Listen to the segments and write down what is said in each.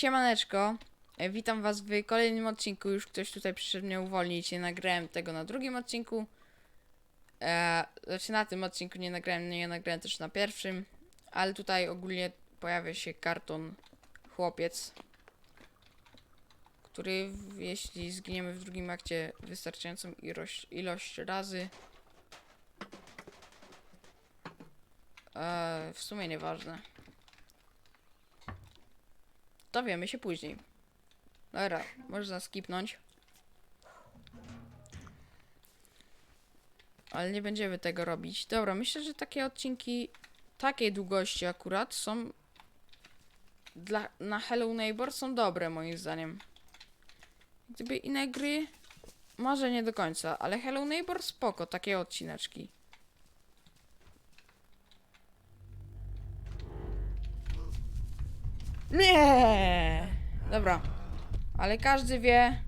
Siemaneczko, e, witam was w kolejnym odcinku. Już ktoś tutaj przyszedł mnie uwolnić. Nie nagrałem tego na drugim odcinku. E, znaczy na tym odcinku nie nagrałem, nie nagrałem też na pierwszym. Ale tutaj ogólnie pojawia się karton chłopiec, który jeśli zginiemy w drugim akcie wystarczającą ilość, ilość razy e, w sumie nieważne. Dowiemy się później. Dobra, można skipnąć. Ale nie będziemy tego robić. Dobra, myślę, że takie odcinki takiej długości akurat są dla, na Hello Neighbor są dobre moim zdaniem. Gdyby inne gry może nie do końca, ale Hello Neighbor spoko, takie odcineczki. Nie! Dobra. Ale każdy wie.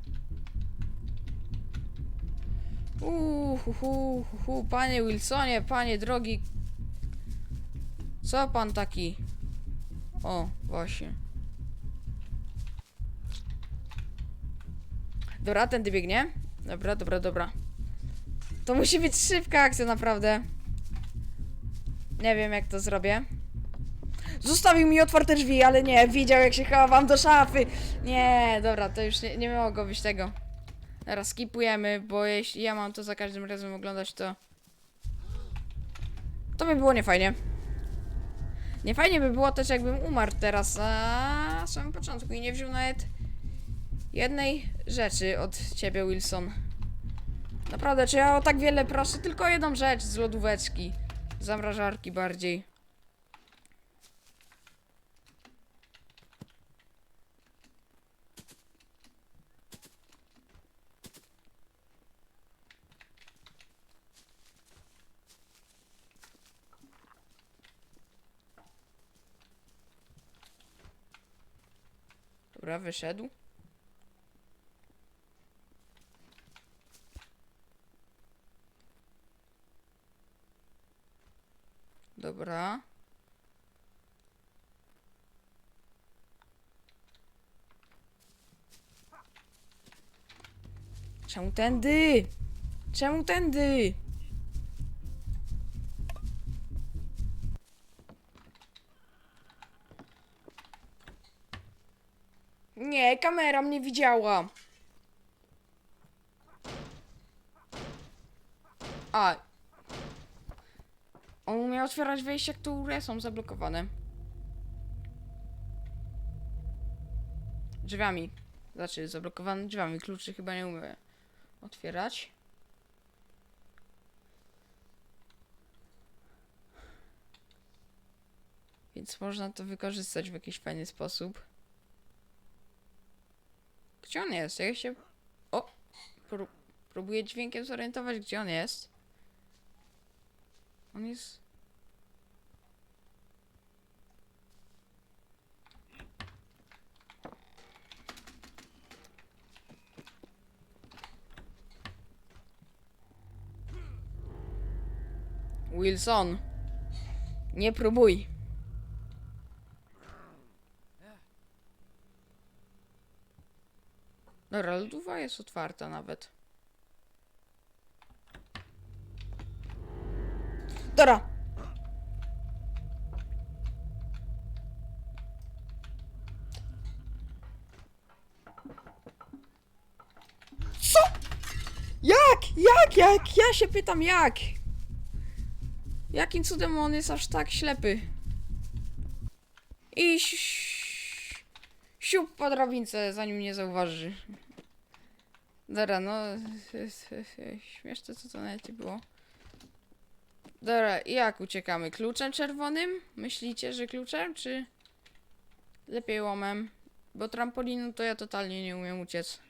Uuu, hu, hu, hu, panie Wilsonie, panie drogi. Co pan taki? O, właśnie. Dobra, tędy biegnie. Dobra, dobra, dobra. To musi być szybka akcja, naprawdę. Nie wiem, jak to zrobię. Zostawił mi otwarte drzwi, ale nie, widział jak się chowam do szafy. Nie, dobra, to już nie, nie mogło być tego. Teraz skipujemy, bo jeśli ja mam to za każdym razem oglądać, to... To by było niefajnie. Niefajnie by było też, jakbym umarł teraz na samym początku i nie wziął nawet jednej rzeczy od ciebie, Wilson. Naprawdę, czy ja o tak wiele proszę? Tylko jedną rzecz z lodóweczki. Zamrażarki bardziej. Dobra, wyszedł. Dobra. Czemu tędy? Czemu tędy? Widziała. A. On umiał otwierać wejścia, które są zablokowane. Drzwiami. Znaczy, zablokowane drzwiami. Kluczy chyba nie umie otwierać. Więc można to wykorzystać w jakiś fajny sposób. Gdzie on jest? Ja się... O! Pró próbuję dźwiękiem zorientować, gdzie on jest. On jest... Wilson. Nie próbuj. Dobra, lodówa jest otwarta nawet. Dobra. Co? Jak? Jak? Jak? Ja się pytam jak? Jakim cudem on jest aż tak ślepy? I siup po drabince, zanim mnie zauważy. Dobra, no... Śmieszne co to nawet nie było. Dobra, jak uciekamy? Kluczem czerwonym? Myślicie, że kluczem, czy... Lepiej łomem? Bo trampolinu to ja totalnie nie umiem uciec.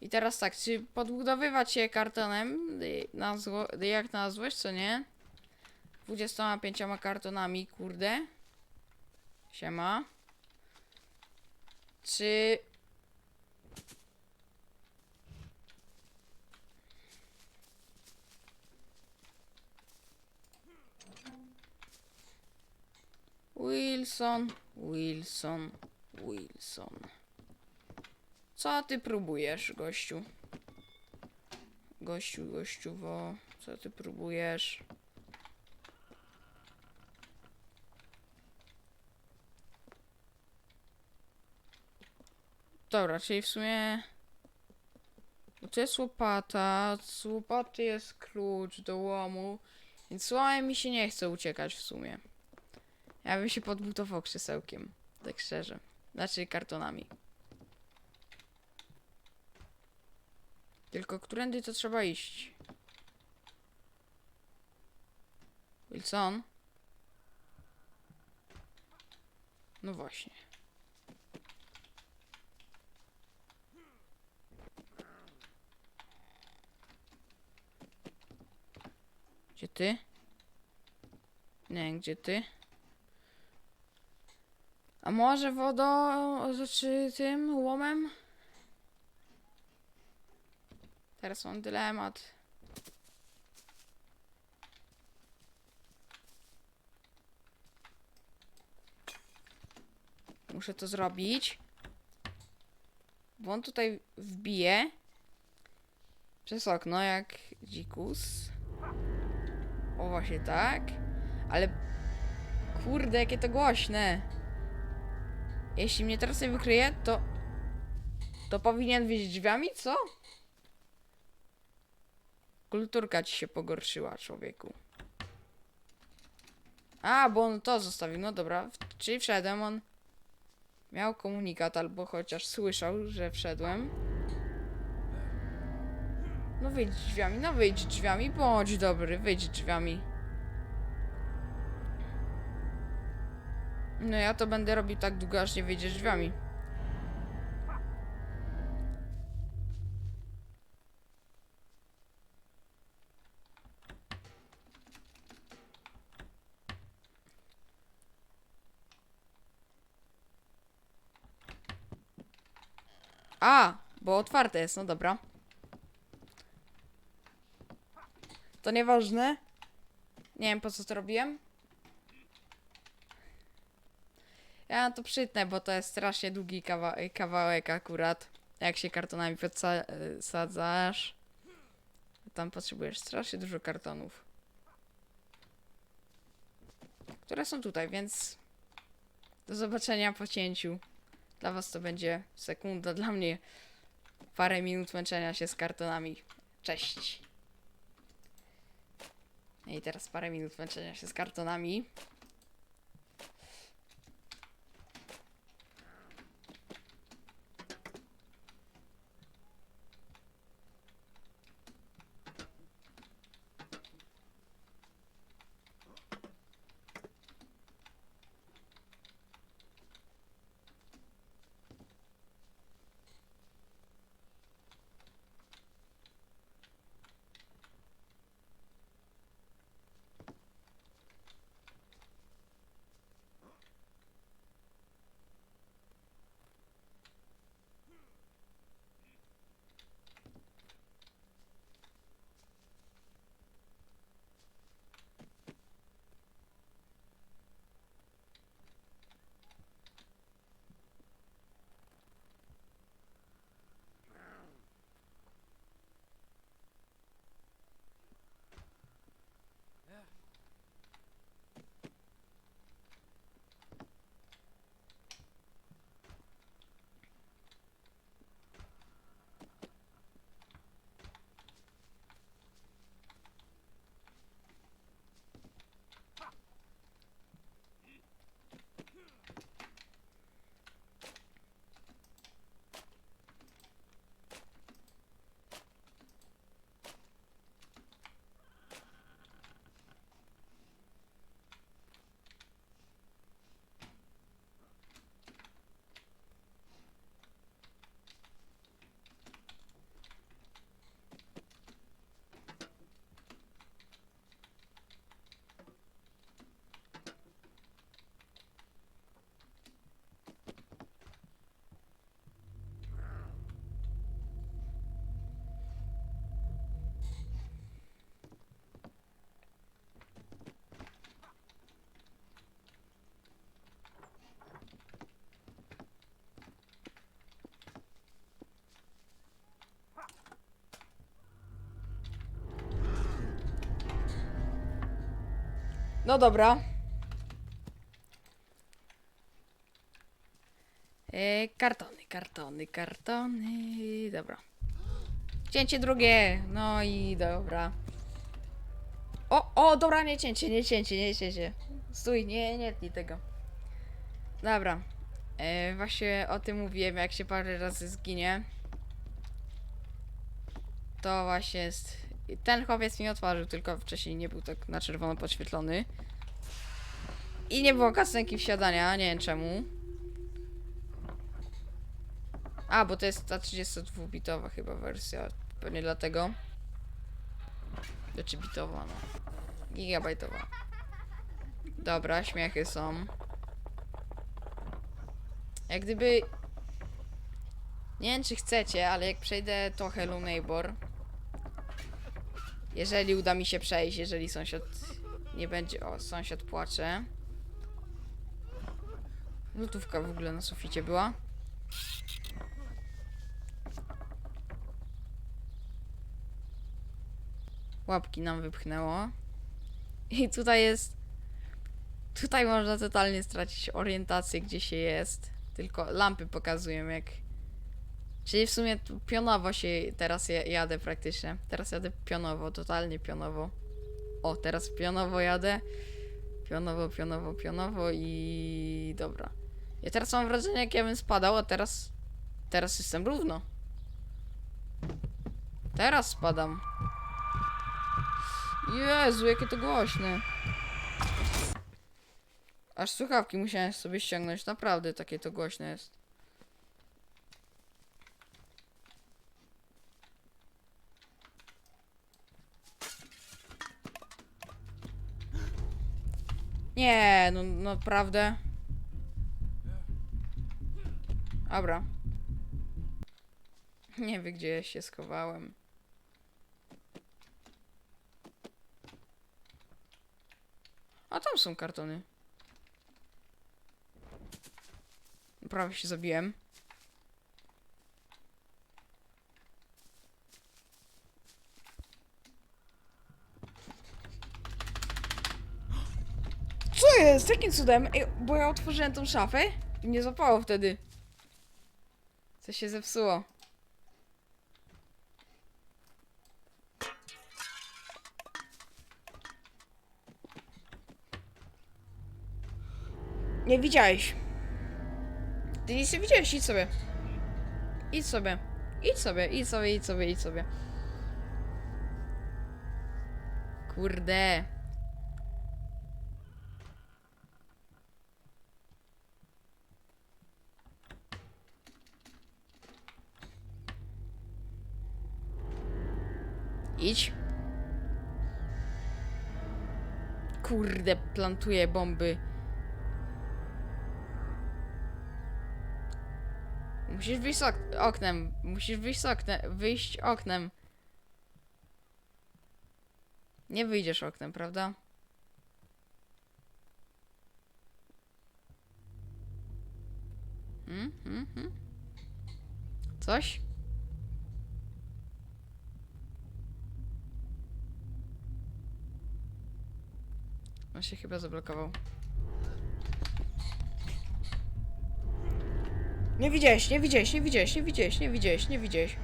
I teraz tak, czy podbudowywać się kartonem, y, na zło, y, jak na złość, co nie? 25 kartonami, kurde. Siema. Czy... Wilson, Wilson, Wilson. Co ty próbujesz, gościu? Gościu, gościuwo, co ty próbujesz? Dobra, czyli w sumie... To jest łopata, z łopaty jest klucz do łomu, więc łomem mi się nie chce uciekać w sumie. Ja bym się podbutował krzesełkiem, tak szczerze. Znaczy kartonami. Tylko którędy to trzeba iść? Wilson? No właśnie. Gdzie ty? Nie, gdzie ty? A może wodą, czy tym łomem? Teraz mam dylemat. Muszę to zrobić. Bo on tutaj wbije przez okno jak dzikus. O właśnie tak. Ale kurde, jakie to głośne. Jeśli mnie teraz nie wykryje, to to powinien wyjść drzwiami, co? Kulturka ci się pogorszyła, człowieku. A, bo on to zostawił. No dobra, czyli wszedłem. On miał komunikat, albo chociaż słyszał, że wszedłem. No wyjdź drzwiami, no wyjdź drzwiami, bądź dobry, wyjdź drzwiami. No ja to będę robił tak długo, aż nie wyjdziesz drzwiami. A, bo otwarte jest, no dobra. To nieważne. Nie wiem po co to robiłem. Ja to przytnę, bo to jest strasznie długi kawa kawałek akurat. Jak się kartonami podsadzasz. Tam potrzebujesz strasznie dużo kartonów. Które są tutaj, więc do zobaczenia po cięciu. Dla was to będzie sekunda, dla mnie parę minut męczenia się z kartonami. Cześć. I teraz parę minut męczenia się z kartonami. No dobra. E, kartony, kartony, kartony. Dobra. Cięcie drugie. No i dobra. O, o, dobra, nie cięcie, nie cięcie, nie cięcie. Stój, nie, nie tnij tego. Dobra. E, właśnie o tym mówiłem, jak się parę razy zginie. To właśnie jest. Ten chłopiec mi otworzył, tylko wcześniej nie był tak na czerwono podświetlony. I nie było kasenki wsiadania, nie wiem czemu. A, bo to jest ta 32-bitowa chyba wersja. Pewnie dlatego. Znaczy bitowa, no. Gigabajtowa. Dobra, śmiechy są. Jak gdyby... Nie wiem, czy chcecie, ale jak przejdę to Hello Neighbor... Jeżeli uda mi się przejść, jeżeli sąsiad nie będzie... O, sąsiad płacze. Lutówka w ogóle na suficie była. Łapki nam wypchnęło. I tutaj jest... Tutaj można totalnie stracić orientację, gdzie się jest. Tylko lampy pokazują, jak... Czyli w sumie pionowo się teraz ja- jadę praktycznie. Teraz jadę pionowo, totalnie pionowo. O, teraz pionowo jadę. Pionowo, pionowo, pionowo i... Dobra. Ja teraz mam wrażenie, jak ja bym spadał, a teraz... Teraz jestem równo. Teraz spadam. Jezu, jakie to głośne. Aż słuchawki musiałem sobie ściągnąć, naprawdę takie to głośne jest. Nie, no naprawdę. Dobra. Nie wie, gdzie ja się schowałem. A tam są kartony. Prawie się zabiłem. Jest? Jakim cudem? Bo ja otworzyłem tą szafę i nie zapało wtedy. Co się zepsuło? Nie widziałeś. Ty nic nie widziałeś, idź sobie. Idź sobie. Idź sobie, idź sobie, idź sobie, idź sobie. Kurde. Idź. Kurde, plantuję bomby. Musisz wyjść ok- oknem. Musisz wyjść oknem. Wyjść oknem. Nie wyjdziesz oknem, prawda? Hmm? Hmm? Hmm? Coś? On się chyba zablokował. Nie widziałeś, nie widziałeś, nie widziałeś, nie widziałeś, nie widziałeś, nie widziałeś.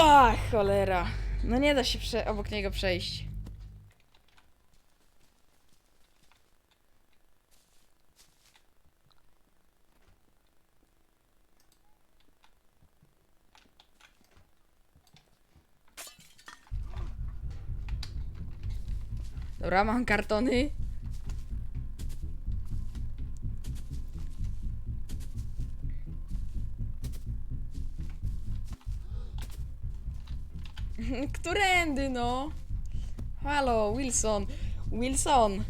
Ach, cholera. No nie da się obok niego przejść. Dobra, mam kartony. Którędy, no? Halo, Wilson. Wilson.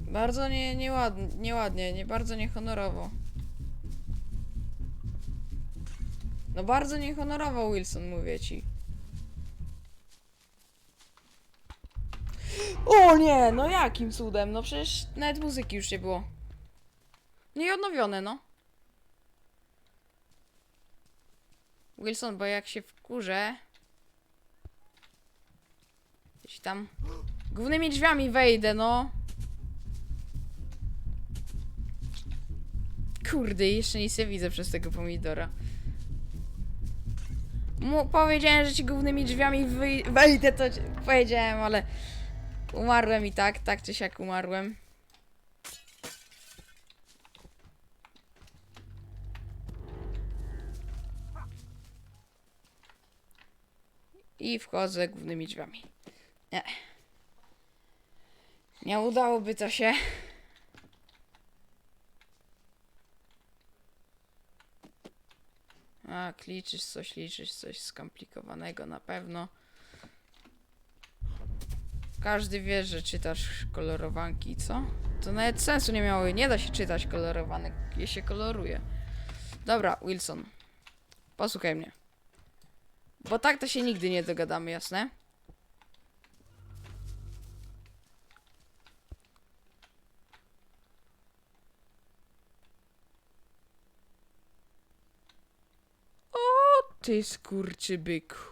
Bardzo nie, nieładnie, nieładnie, nie bardzo niehonorowo. No bardzo niehonorowo, Wilson, mówię ci. O nie, no jakim cudem? No przecież nawet muzyki już nie było. No i odnowione, no. Wilson, bo jak się wkurzę... Gdzieś tam... Głównymi drzwiami wejdę, no. Kurde, jeszcze nic nie widzę przez tego pomidora. Mu powiedziałem, że ci głównymi drzwiami wejdę, to powiedziałem, ale umarłem i tak, tak czy siak umarłem. I wchodzę głównymi drzwiami. Nie. Nie udałoby to się. A, liczysz coś, liczysz coś skomplikowanego na pewno. Każdy wie, że czytasz kolorowanki, co? To nawet sensu nie miało, nie da się czytać kolorowanek, je się koloruje. Dobra, Wilson. Posłuchaj mnie. Bo tak to się nigdy nie dogadamy, jasne? O, ty skurczybyku.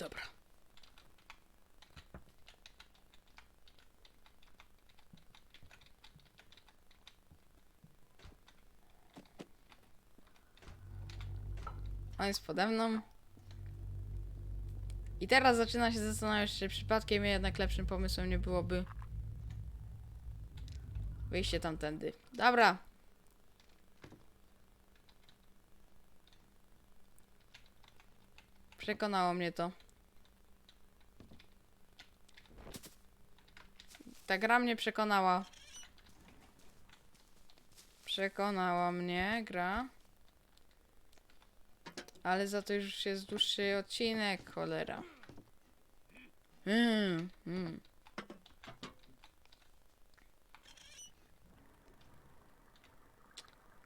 Dobra. On jest pode mną. I teraz zaczyna się zastanawiać, czy przypadkiem jednak lepszym pomysłem nie byłoby wyjście tamtędy. Dobra. Przekonało mnie to. Ta gra mnie przekonała. Przekonała mnie gra. Ale za to już jest dłuższy odcinek, cholera. Mm, mm.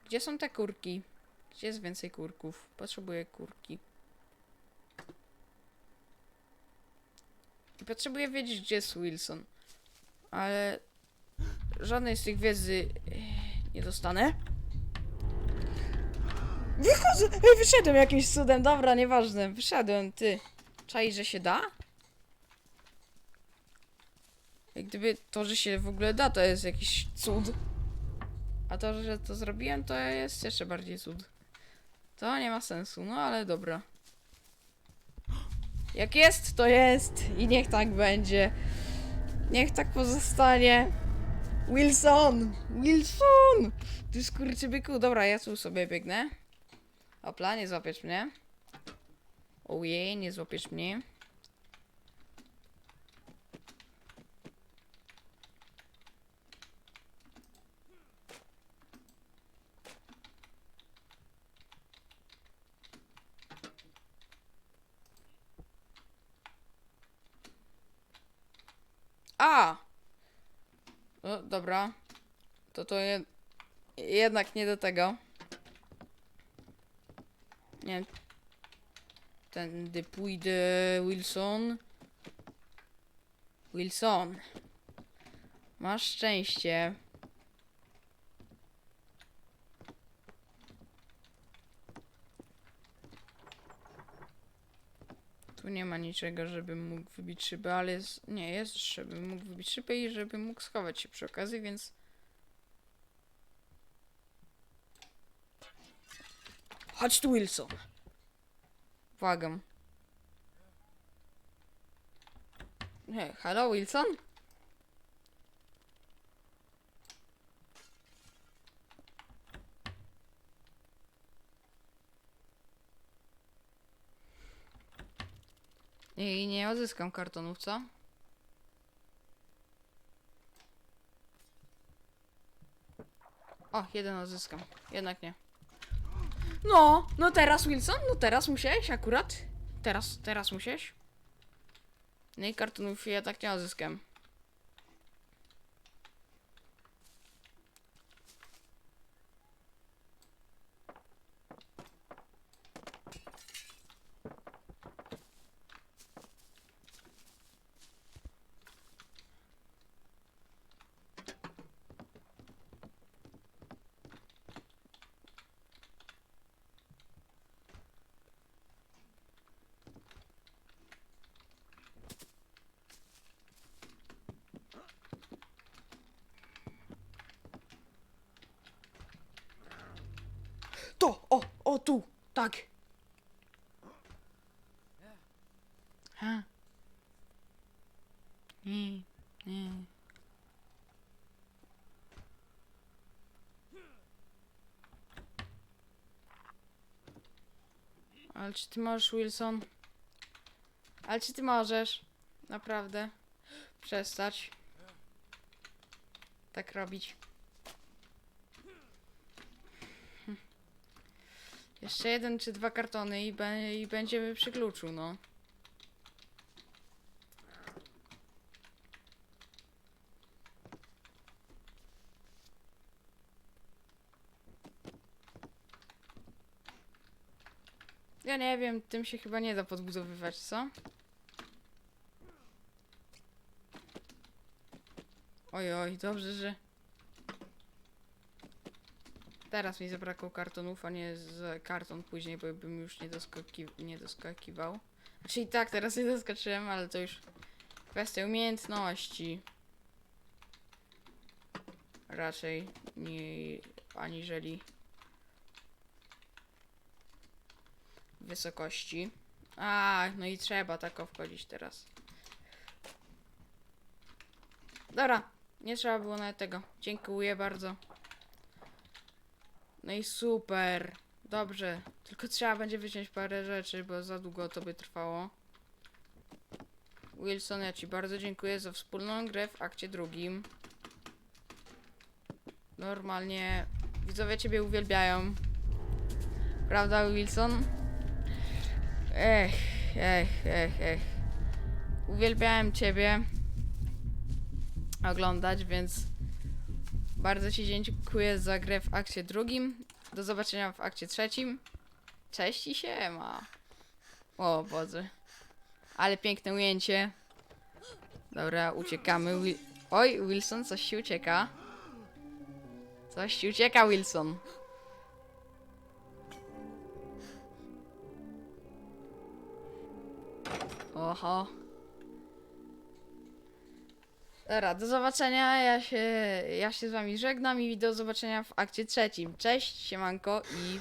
Gdzie są te kurki? Gdzie jest więcej kurków? Potrzebuję kurki. Potrzebuję wiedzieć, gdzie jest Wilson. Ale żadnej z tych wiedzy eh, nie dostanę. Wychodzę! Wyszedłem jakimś cudem, dobra, nieważne. Wyszedłem, ty. Czai, że się da? Jak gdyby to, że się w ogóle da, to jest jakiś cud. A to, że to zrobiłem, to jest jeszcze bardziej cud. To nie ma sensu, no ale dobra. Jak jest, to jest. I niech tak będzie. Niech tak pozostanie. Wilson! Wilson! Ty skurczybyku. Dobra, ja tu sobie biegnę. Opla, nie złapiesz mnie. Ojej, nie złapiesz mnie. A! O, dobra. To to je... jednak nie do tego. Nie. Tędy pójdę, Wilson. Wilson. Masz szczęście. Tu nie ma niczego, żebym mógł wybić szybę, ale jest, nie jest, żebym mógł wybić szybę i żebym mógł schować się przy okazji, więc... Chodź tu, Wilson. Błagam. Nie, halo, Wilson? I nie odzyskam kartonów, co? O, jeden odzyskam. Jednak nie. No, no teraz Wilson, no teraz musiałeś akurat. Teraz, teraz musiałeś. No i kartonów ja tak nie odzyskam. To, o, o tu, tak. Ha. Nie, nie. Ale czy ty możesz, Wilson? Ale czy ty możesz? Naprawdę. Przestać. Tak robić. Jeszcze jeden czy dwa kartony i, be i będziemy przy kluczu, no. Ja nie wiem, tym się chyba nie da podbudowywać, co? Oj, oj, dobrze, że... Teraz mi zabrakło kartonów, a nie z karton później, bo bym już nie, doskaki nie doskakiwał. Znaczy i tak, teraz nie doskoczyłem, ale to już kwestia umiejętności. Raczej nie... aniżeli wysokości. A, no i trzeba tak wchodzić teraz. Dobra, nie trzeba było nawet tego. Dziękuję bardzo. No i super. Dobrze. Tylko trzeba będzie wyciąć parę rzeczy, bo za długo to by trwało. Wilson, ja Ci bardzo dziękuję za wspólną grę w akcie drugim. Normalnie widzowie Ciebie uwielbiają. Prawda, Wilson? Ech, ech, ech, ech. Uwielbiałem Ciebie oglądać, więc bardzo Ci dziękuję za grę w akcie drugim. Do zobaczenia w akcie trzecim. Cześć i siema. O Boże. Ale piękne ujęcie. Dobra, uciekamy. Oj, Wilson, coś się ucieka. Coś ci ucieka, Wilson. Oho. Dobra, do zobaczenia. Ja się, ja się z wami żegnam i do zobaczenia w akcie trzecim. Cześć, siemanko i